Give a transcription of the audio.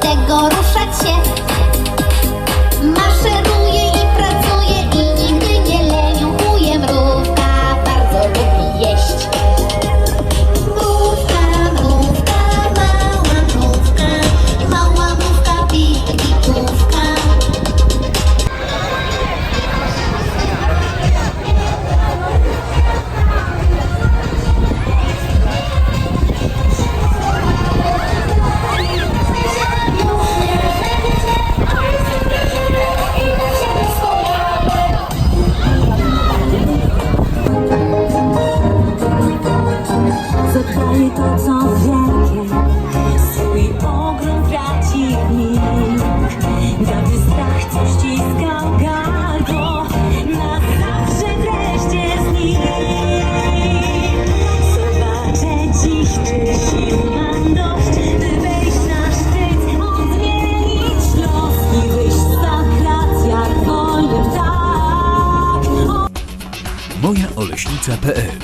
tego ruszać się. Zatraje to, co wielkie. Swój ogrom traci nikt Gdy strach co ściskał gardło Na zawsze wreszcie znikł Zobaczę dziś, czy sił mam dość By wejść na szczyt, odmienić los I wyjść za krat jak wolny ptak mojaoleśnica.pl